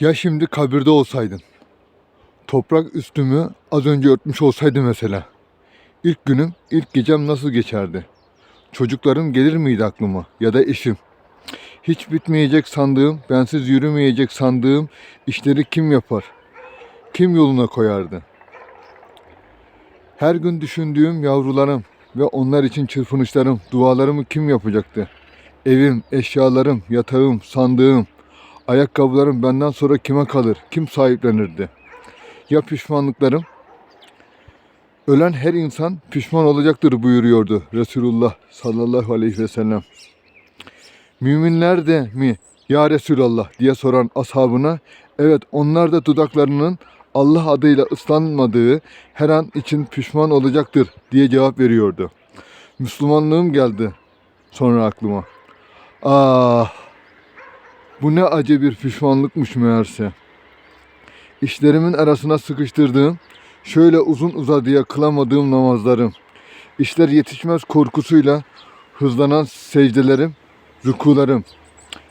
Ya şimdi kabirde olsaydın? Toprak üstümü az önce örtmüş olsaydı mesela. İlk günüm, ilk gecem nasıl geçerdi? Çocuklarım gelir miydi aklıma ya da eşim? Hiç bitmeyecek sandığım, bensiz yürümeyecek sandığım işleri kim yapar? Kim yoluna koyardı? Her gün düşündüğüm yavrularım ve onlar için çırpınışlarım, dualarımı kim yapacaktı? Evim, eşyalarım, yatağım, sandığım, ayakkabılarım benden sonra kime kalır? Kim sahiplenirdi? Ya pişmanlıklarım? Ölen her insan pişman olacaktır buyuruyordu Resulullah sallallahu aleyhi ve sellem. Müminler de mi ya Resulallah diye soran ashabına evet onlar da dudaklarının Allah adıyla ıslanmadığı her an için pişman olacaktır diye cevap veriyordu. Müslümanlığım geldi sonra aklıma. Ah bu ne acı bir pişmanlıkmış meğerse. İşlerimin arasına sıkıştırdığım, şöyle uzun uzadıya kılamadığım namazlarım, işler yetişmez korkusuyla hızlanan secdelerim, rükularım,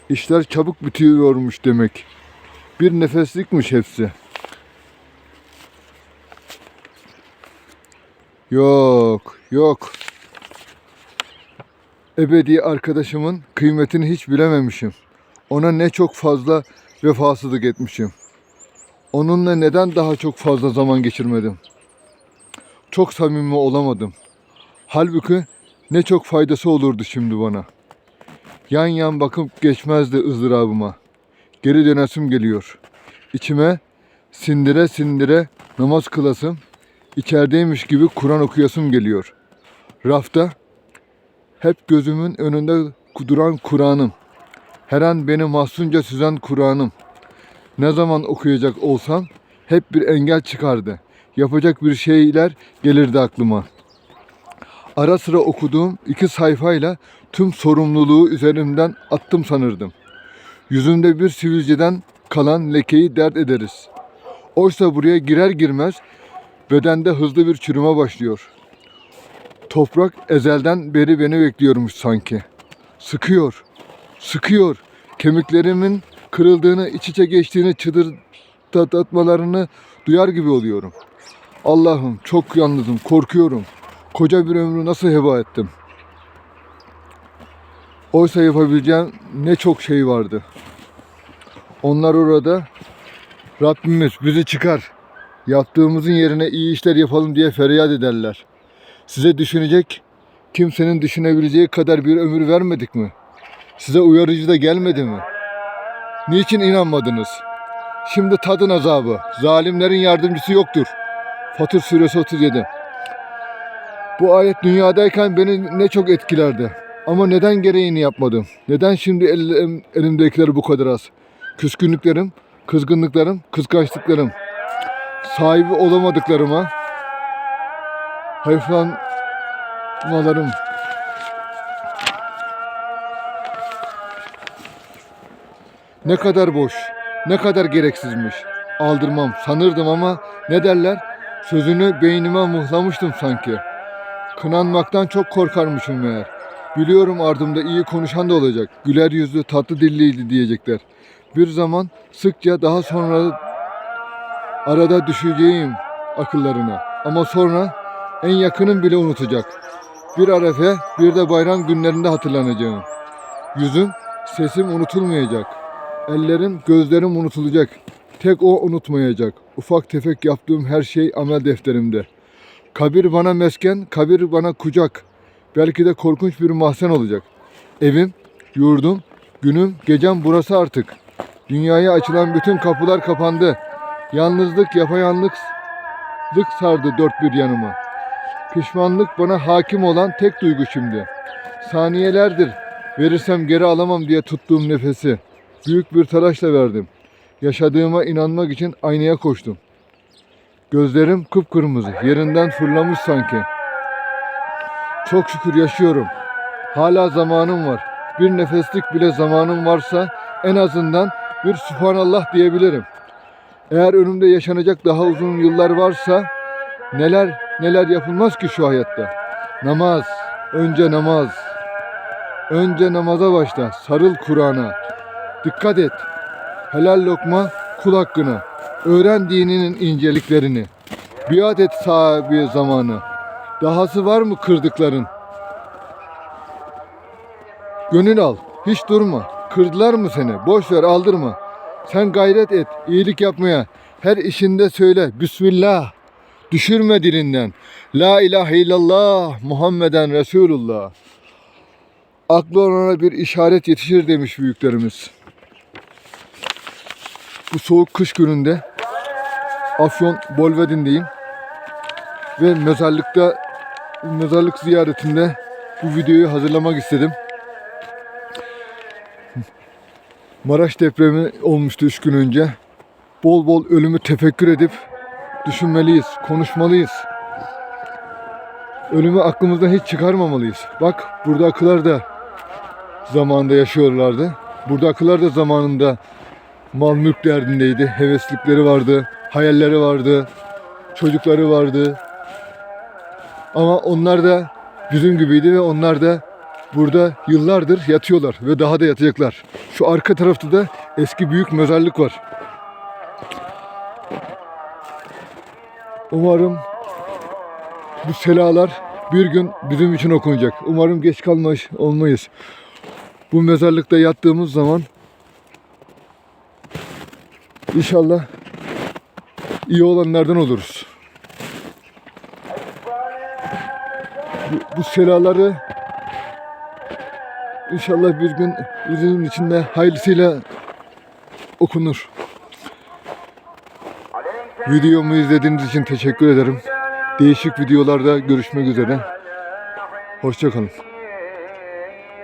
işler çabuk bitiyormuş demek. Bir nefeslikmiş hepsi. Yok, yok. Ebedi arkadaşımın kıymetini hiç bilememişim. Ona ne çok fazla vefasızlık etmişim. Onunla neden daha çok fazla zaman geçirmedim? Çok samimi olamadım. Halbuki ne çok faydası olurdu şimdi bana. Yan yan bakıp geçmezdi ızdırabıma. Geri dönesim geliyor. İçime sindire sindire namaz kılasım, içerideymiş gibi Kur'an okuyasım geliyor. Rafta hep gözümün önünde duran Kur'an'ım. Her an beni mahzunca süzen Kur'an'ım. Ne zaman okuyacak olsam hep bir engel çıkardı. Yapacak bir şeyler gelirdi aklıma. Ara sıra okuduğum iki sayfayla tüm sorumluluğu üzerimden attım sanırdım. Yüzümde bir sivilceden kalan lekeyi dert ederiz. Oysa buraya girer girmez bedende hızlı bir çürüme başlıyor. Toprak ezelden beri beni bekliyormuş sanki. Sıkıyor, sıkıyor. Kemiklerimin kırıldığını, iç içe geçtiğini, çıtırdatmalarını duyar gibi oluyorum. Allah'ım çok yalnızım, korkuyorum. Koca bir ömrü nasıl heba ettim? Oysa yapabileceğim ne çok şey vardı. Onlar orada Rabbimiz bizi çıkar. Yaptığımızın yerine iyi işler yapalım diye feryat ederler. Size düşünecek, kimsenin düşünebileceği kadar bir ömür vermedik mi? Size uyarıcı da gelmedi mi? Niçin inanmadınız? Şimdi tadın azabı. Zalimlerin yardımcısı yoktur. Fatır suresi 37. Bu ayet dünyadayken beni ne çok etkilerdi. Ama neden gereğini yapmadım? Neden şimdi elim, elimdekiler bu kadar az? Küskünlüklerim, kızgınlıklarım, kıskançlıklarım, sahibi olamadıklarıma, hayıflanmalarım, Ne kadar boş, ne kadar gereksizmiş. Aldırmam sanırdım ama ne derler? Sözünü beynime muhlamıştım sanki. Kınanmaktan çok korkarmışım meğer. Biliyorum ardımda iyi konuşan da olacak. Güler yüzlü, tatlı dilliydi diyecekler. Bir zaman sıkça daha sonra arada düşeceğim akıllarına. Ama sonra en yakınım bile unutacak. Bir arefe, bir de bayram günlerinde hatırlanacağım. Yüzüm, sesim unutulmayacak. Ellerim, gözlerim unutulacak. Tek o unutmayacak. Ufak tefek yaptığım her şey amel defterimde. Kabir bana mesken, kabir bana kucak. Belki de korkunç bir mahzen olacak. Evim, yurdum, günüm, gecem burası artık. Dünyaya açılan bütün kapılar kapandı. Yalnızlık, yapayalnızlık sardı dört bir yanıma. Pişmanlık bana hakim olan tek duygu şimdi. Saniyelerdir verirsem geri alamam diye tuttuğum nefesi. Büyük bir telaşla verdim. Yaşadığıma inanmak için aynaya koştum. Gözlerim kıpkırmızı, yerinden fırlamış sanki. Çok şükür yaşıyorum. Hala zamanım var. Bir nefeslik bile zamanım varsa en azından bir Subhanallah diyebilirim. Eğer önümde yaşanacak daha uzun yıllar varsa neler neler yapılmaz ki şu hayatta. Namaz, önce namaz. Önce namaza başla, sarıl Kur'an'a. Dikkat et. Helal lokma kul hakkını. Öğren dininin inceliklerini. Biat et sahibi zamanı. Dahası var mı kırdıkların? Gönül al, hiç durma. Kırdılar mı seni? Boş ver, aldırma. Sen gayret et, iyilik yapmaya. Her işinde söyle, Bismillah. Düşürme dilinden. La ilahe illallah, Muhammeden Resulullah. Aklı olana bir işaret yetişir demiş büyüklerimiz. Bu soğuk kış gününde Afyon Bolvedin'deyim. Ve mezarlıkta mezarlık ziyaretinde bu videoyu hazırlamak istedim. Maraş depremi olmuştu üç gün önce. Bol bol ölümü tefekkür edip düşünmeliyiz, konuşmalıyız. Ölümü aklımızdan hiç çıkarmamalıyız. Bak burada akılar da zamanında yaşıyorlardı. Burada akılar da zamanında mal mülk derdindeydi. Heveslikleri vardı, hayalleri vardı, çocukları vardı. Ama onlar da bizim gibiydi ve onlar da burada yıllardır yatıyorlar ve daha da yatacaklar. Şu arka tarafta da eski büyük mezarlık var. Umarım bu selalar bir gün bizim için okunacak. Umarım geç kalmış olmayız. Bu mezarlıkta yattığımız zaman inşallah iyi olanlardan oluruz. Bu, bu selaları inşallah bir gün bizim içinde hayırlısıyla okunur. Videomu izlediğiniz için teşekkür ederim. Değişik videolarda görüşmek üzere. Hoşçakalın.